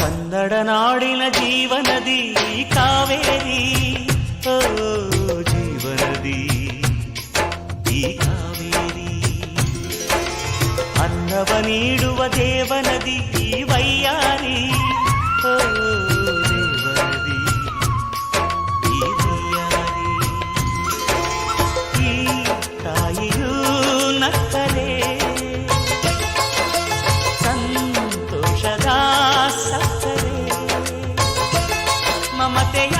ಕನ್ನಡ ನಾಡಿನ ಜೀವನದಿ ಕಾವೇರಿ ಓ ಜೀವನದಿ ಈ ಕಾವೇರಿ ಅನ್ನವ ನೀಡುವ ದೇವನದಿ ಈ ವೈಯಾರಿ ಓ ಮಮತೆಯ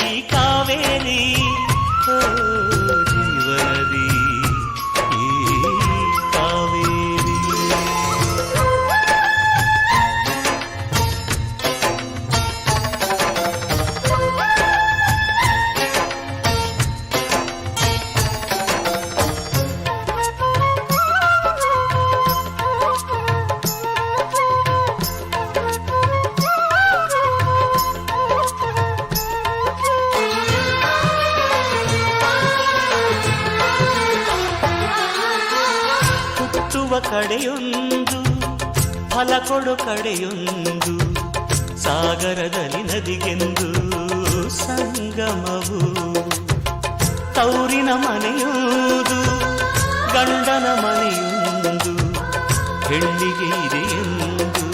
ಕಡೆಯೊಂದು, ಫಲ ಕೊಡು ಕಡೆಯೊಂದು, ಸಾಗರದಲ್ಲಿ ನದಿಗೆಂದು ಸಂಗಮವು. ತೌರಿನ ಮನೆಯುವುದು ಗಂಡನ ಮನೆಯೊಂದು, ಹೆಣ್ಣಿಗೆ ಇದೆಯೆಂದು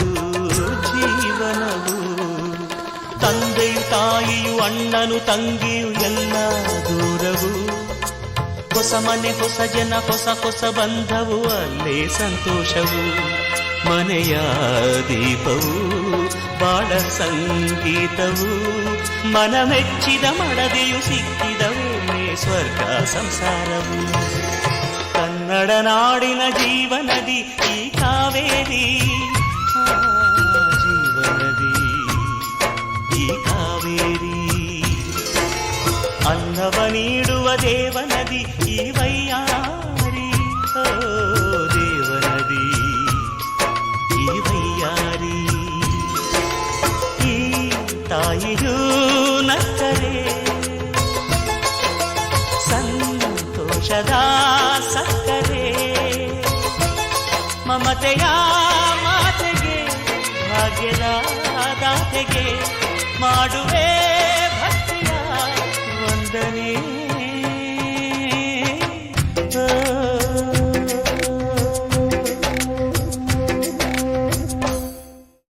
ಜೀವನವು. ತಂದೆಯು ತಾಯಿಯು, ಅಣ್ಣನು, ತಂಗಿಯು, ಎಲ್ಲ ದೂರವು. ಹೊಸ ಮನೆ ಹೊಸ ಜನ ಹೊಸ ಹೊಸ ಬಂಧವು ಅಲ್ಲೇ ಸಂತೋಷವು ಮನೆಯ ದೀಪವು ಬಾಳ ಸಂಗೀತವು ಮನ ಮೆಚ್ಚಿದ ಮಡದೆಯು ಸಿಕ್ಕಿದವು ಸ್ವರ್ಗ ಸಂಸಾರವು ಕನ್ನಡ ನಾಡಿನ ಜೀವನದಿ ಈ ಕಾವೇರಿ ಆ, ಜೀವನದಿ ಈ ಕಾವೇರಿ ಅನ್ನವ ನೀಡುವ ದೇವನದಿ ತಾಯಿಯೂ ನಕ್ಕರೆ. ಸಂತೋಷದ ಸಕ್ಕರೆ. ಮಮತೆ ಮಮತೆಯ ಮಾತೆಗೆ ಭಾಗ್ಯದ ದಾತೆಗೆ ಮಾಡುವೆ ಭಕ್ತಿಯ ವಂದನೆ.